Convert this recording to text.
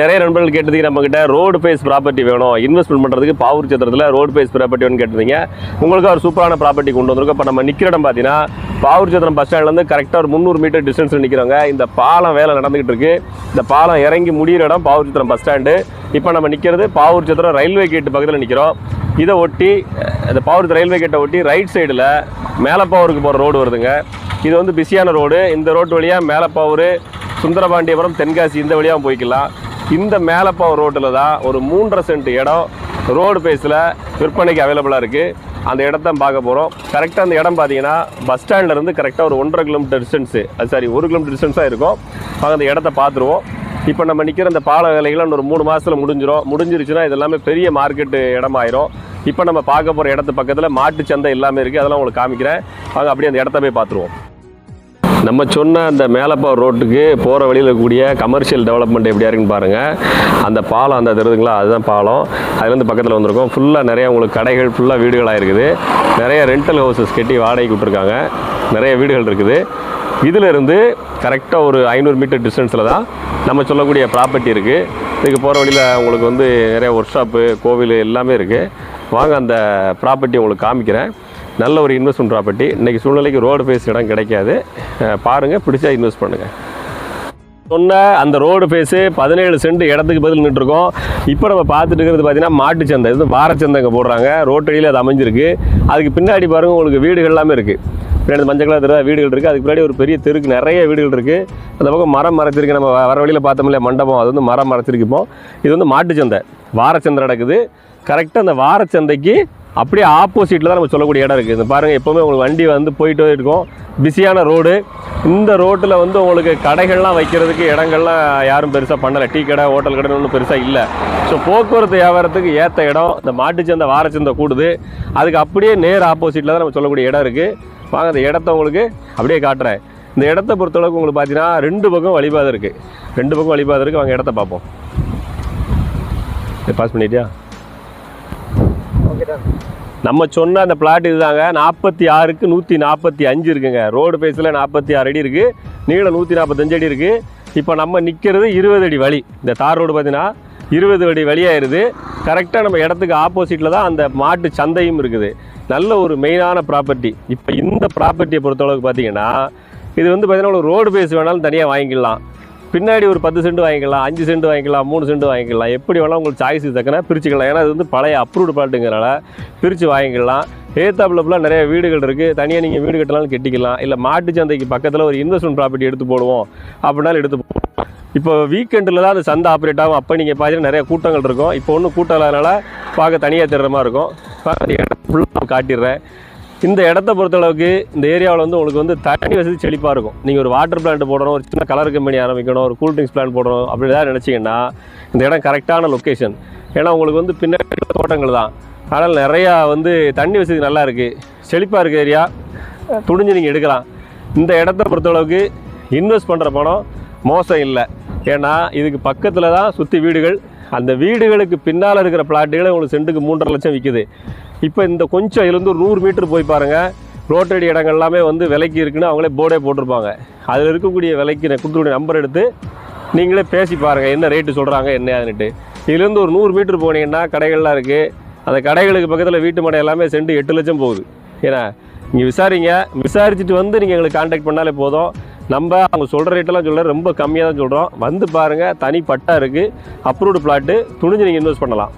நிறைய நண்பர்கள் கேட்டதுக்கு நம்ம கிட்ட ரோடு பேஸ் ப்ராப்பர்ட்டி வேணும். இன்வெஸ்ட்மெண்ட் பண்ணுறதுக்கு பாவூர் சத்திரத்தில் ரோடு பேஸ் ப்ராப்பர்ட்டி வேணும்னு கேட்டிருந்தீங்க. உங்களுக்கு ஒரு சூப்பரான ப்ராப்பர்ட்டி கொண்டு வந்திருக்கோம். இப்போ நம்ம நிற்கிற இடம் பார்த்தீங்கன்னா பாவூர் சத்திரம் பஸ் ஸ்டாண்ட்லேருந்து கரெக்டாக ஒரு முந்நூறு மீட்டர் டிஸ்டன்ஸில் நிற்கிறவங்க இந்த பாலம் வேலை நடந்துகிட்டு இருக்கு. இந்த பாலம் இறங்கி முடிகிற இடம் பாவூர் சத்திரம் பஸ் ஸ்டாண்டு இப்போ நம்ம நிற்கிறது பாவூர் சத்திரம் ரயில்வே கேட்டு பக்கத்தில் நிற்கிறோம் இதை ஒட்டி இந்த பாவூர் ரயில்வே கேட்டை ஒட்டி ரைட் சைடில் மேலப்பாவூருக்கு போகிற ரோடு வருதுங்க. இது வந்து பிஸியான ரோடு இந்த ரோட்டு வழியாக மேலப்பாவூர் சுந்தரபாண்டியபுரம் தென்காசி இந்த வழியாக போய்க்கலாம். இந்த மேலப்பாவ ரோட்டில் தான் ஒரு மூன்றரை சென்ட் இடம் ரோடு பேஸில் விற்பனைக்கு அவைலபிளாக இருக்குது அந்த இடத்த பார்க்க போகிறோம் கரெக்டாக அந்த இடம் பார்த்தீங்கன்னா பஸ் ஸ்டாண்ட்லேருந்து கரெக்டாக ஒரு ஒன்றரை கிலோமீட்டர் டிஸ்டன்ஸு அது சாரி ஒரு கிலோமீட்டர் டிஸ்டன்ஸாக இருக்கும். அந்த இடத்த பார்த்துருவோம். இப்போ நம்ம நிற்கிற இந்த பால வேலைகள்லாம் ஒரு மூணு மாதத்தில் முடிஞ்சிடும் முடிஞ்சிருச்சுன்னா இது எல்லாமே பெரிய மார்க்கெட்டு இடமாயிரும். இப்போ நம்ம பார்க்க போகிற இடத்து பக்கத்தில் மாட்டு சந்தை எல்லாமே இருக்குது அதெல்லாம் உங்களுக்கு காமிக்கிறேன். வாங்க அப்படியே அந்த இடத்த போய் பார்த்துருவோம். நம்ம சொன்ன அந்த மேலப்பா ரோட்டுக்கு போகிற வழியில் இருக்கக்கூடிய கமர்ஷியல் டெவலப்மெண்ட் எப்படியா இருக்குன்னு பாருங்கள் அந்த பாலம் அந்த தெரியுதுங்களா அதுதான் பாலம். அதுலேருந்து பக்கத்தில் வந்திருக்கோம். ஃபுல்லாக நிறைய உங்களுக்கு கடைகள் ஃபுல்லாக வீடுகளாக இருக்குது. நிறைய ரெண்டல் ஹவுசஸ் கட்டி வாடகைக்கு விட்டுருக்காங்க. நிறைய வீடுகள் இருக்குது. இதிலிருந்து கரெக்டாக ஒரு ஐநூறு மீட்டர் டிஸ்டன்ஸில் தான் நம்ம சொல்லக்கூடிய ப்ராப்பர்ட்டி இருக்குது இதுக்கு போகிற வழியில் உங்களுக்கு வந்து நிறைய ஒர்க் ஷாப்பு கோவில் எல்லாமே இருக்குது வாங்க அந்த ப்ராப்பர்ட்டி உங்களுக்கு காமிக்கிறேன். நல்ல ஒரு இன்வெஸ்ட்மெண்ட் ப்ராப்பர்ட்டி இன்றைக்கி சூழ்நிலைக்கு ரோடு ஃபேஸ் இடம் கிடைக்காது. பாருங்கள் பிடிச்சா இன்வெஸ்ட் பண்ணுங்கள் சொன்ன அந்த ரோடு ஃபேஸு பதினேழு சென்ட் இடத்துக்கு பதில் நின்றுருக்கோம். இப்போ நம்ம பார்த்துட்டு இருக்கிறது பார்த்தீங்கன்னா மாட்டு சந்தை. இது வாரச்சந்தை இங்கே போடுறாங்க. ரோட்டடியில் அது அமைஞ்சிருக்கு. அதுக்கு பின்னாடி பாருங்க உங்களுக்கு வீடுகள் எல்லாமே இருக்குது பின்னாடி மஞ்சள் கலர் தெரு வீடுகள் இருக்குது அதுக்கு பின்னாடி ஒரு பெரிய தெருக்கு நிறைய வீடுகள் இருக்குது அந்த பக்கம் மரம் மறைச்சிருக்கு நம்ம வர வழியில் பார்த்தோம் இல்லையா மண்டபம். அது வந்து மரம் மறைச்சிருக்குப்போம் இது வந்து மாட்டு சந்தை. வாரச்சந்தை நடக்குது. கரெக்டாக அந்த வாரச்சந்தைக்கு அப்படியே ஆப்போசிட்டில் தான் நம்ம சொல்லக்கூடிய இடம் இருக்குது பாருங்கள் எப்போவுமே உங்களுக்கு வண்டி வந்து போயிட்டு இருக்கும். பிஸியான ரோடு இந்த ரோட்டில் வந்து உங்களுக்கு கடைகள்லாம் வைக்கிறதுக்கு இடங்கள்லாம் யாரும் பெருசாக பண்ணலை. டீ கடை ஹோட்டல் கடைன்னு ஒன்றும் பெருசாக இல்லை. ஸோ போக்குவரத்து வியாபாரத்துக்கு ஏற்ற இடம் இந்த மாட்டுச்சந்தை வாரச்சந்தை கூடுது. அதுக்கு அப்படியே நேர் ஆப்போசிட்டில் தான் நம்ம சொல்லக்கூடிய இடம் இருக்குது வாங்க அந்த இடத்த உங்களுக்கு அப்படியே காட்டுறேன். இந்த இடத்த பொறுத்தளவுக்கு உங்களுக்கு பார்த்தீங்கன்னா ரெண்டு பக்கம் வழிபாதை இருக்குது ரெண்டு பக்கம் வழிபாதை இருக்குது வாங்க இடத்த பார்ப்போம். பாஸ் பண்ணிட்டியா? ஓகே நம்ம சொன்ன அந்த பிளாட் இதுதாங்க. நாற்பத்தி ஆறுக்கு நூற்றி நாற்பத்தி அஞ்சு இருக்குங்க. ரோடு பேஸில் நாற்பத்தி ஆறு அடி இருக்குது நீளம் நூற்றி நாற்பத்தஞ்சு அடி இருக்குது இப்போ நம்ம நிற்கிறது இருபது அடி வழி. இந்த தார் ரோடு பார்த்தீங்கன்னா இருபது அடி வழியாயிருது. கரெக்டாக நம்ம இடத்துக்கு ஆப்போசிட்டில் தான் அந்த மாட்டு சந்தையும் இருக்குது. நல்ல ஒரு மெயினான ப்ராப்பர்ட்டி இப்போ இந்த ப்ராப்பர்ட்டியை பொறுத்தளவுக்கு பார்த்தீங்கன்னா இது வந்து பார்த்தீங்கன்னா ஒரு ரோடு பேஸ் வேணாலும் தனியாக வாங்கிக்கலாம் பின்னாடி ஒரு பத்து சென்ட் வாங்கிக்கலாம் அஞ்சு சென்ட் வாங்கிக்கலாம் மூணு சென்ட் வாங்கிக்கலாம். எப்படி வேணாலும் உங்களுக்கு சாய்ஸுக்கு தக்கன பிரிச்சுக்கலாம். ஏன்னா இது வந்து பழைய அப்ரூவ்டு பாட்டுங்கிறனால பிரித்து வாங்கிக்கலாம். ஏத்தாப்புல ஃபுல்லாக நிறைய வீடுகள் இருக்குது தனியாக நீங்கள் வீடு கட்டலாம் கட்டிக்கலாம். இல்லை மாட்டு சந்தைக்கு பக்கத்தில் ஒரு இன்வெஸ்ட்மெண்ட் ப்ராப்பர்ட்டி எடுத்து போடுவோம் அப்படின்னாலும் எடுத்து போடுவோம் இப்போ வீக்கெண்டில் தான் அந்த சந்தை ஆப்ரேட் ஆகும். அப்போ நீங்கள் பார்த்தீங்கன்னா நிறைய கூட்டங்கள் இருக்கும். இப்போ ஒன்றும் கூட்டம் இல்லாதனால பார்க்க தனியாக தெரிற மாதிரி இருக்கும். ஃபுல்லாக காட்டிடுறேன். இந்த இடத்த பொறுத்தளவுக்கு இந்த ஏரியாவில் வந்து உங்களுக்கு வந்து தண்ணி வசதி செழிப்பாக இருக்கும். நீங்கள் ஒரு வாட்டர் பிளான்ட் போடணும் ஒரு சின்ன கலர் கம்பெனி ஆரம்பிக்கணும் ஒரு கூல் ட்ரிங்க்ஸ் பிளான்ட் போடணும் அப்படி தான் நினச்சிங்கன்னா இந்த இடம் கரெக்டான லொக்கேஷன் ஏன்னா உங்களுக்கு வந்து பின்னாடி தோட்டங்கள் தான். அதனால் நிறையா வந்து தண்ணி வசதி நல்லா இருக்குது செழிப்பாக இருக்க ஏரியா. துணிஞ்சு நீங்கள் எடுக்கலாம். இந்த இடத்த பொறுத்தளவுக்கு இன்வெஸ்ட் பண்ணுற பணம் மோசம் இல்லை. ஏன்னா இதுக்கு பக்கத்தில் தான் சுற்றி வீடுகள். அந்த வீடுகளுக்கு பின்னால் இருக்கிற பிளாட்டுகளை உங்களுக்கு சென்ட்டுக்கு மூன்றரை லட்சம் விற்குது இப்போ இந்த கொஞ்சம் இதுலேருந்து ஒரு நூறு மீட்டர் போய் பாருங்கள் ரோட்டடி இடங்கள் எல்லாமே வந்து விலைக்கு இருக்குன்னு அவங்களே போர்டே போட்டிருப்பாங்க. அதில் இருக்கக்கூடிய விலைக்கு நான் கொடுத்துக்கூடிய நம்பர் எடுத்து நீங்களே பேசி பாருங்கள் என்ன ரேட்டு சொல்கிறாங்க என்ன அதுன்னுட்டு இதுலேருந்து ஒரு நூறு மீட்டர் போனீங்கன்னா கடைகள்லாம் இருக்குது அந்த கடைகளுக்கு பக்கத்தில் வீட்டு மனை எல்லாமே செண்டு எட்டு லட்சம் போகுது. ஏன்னா நீங்கள் விசாரிங்க விசாரிச்சுட்டு வந்து நீங்கள் எங்களுக்கு காண்டாக்ட் பண்ணாலே போதும். நம்ம அவங்க சொல்கிற ரேட்டெல்லாம் சொல்கிற ரொம்ப கம்மியாக தான் சொல்கிறோம் வந்து பாருங்கள் தனி பட்டா இருக்குது அப்ரூவ்டு பிளாட்டு துணிஞ்சு நீங்கள் இன்வெஸ்ட் பண்ணலாம்.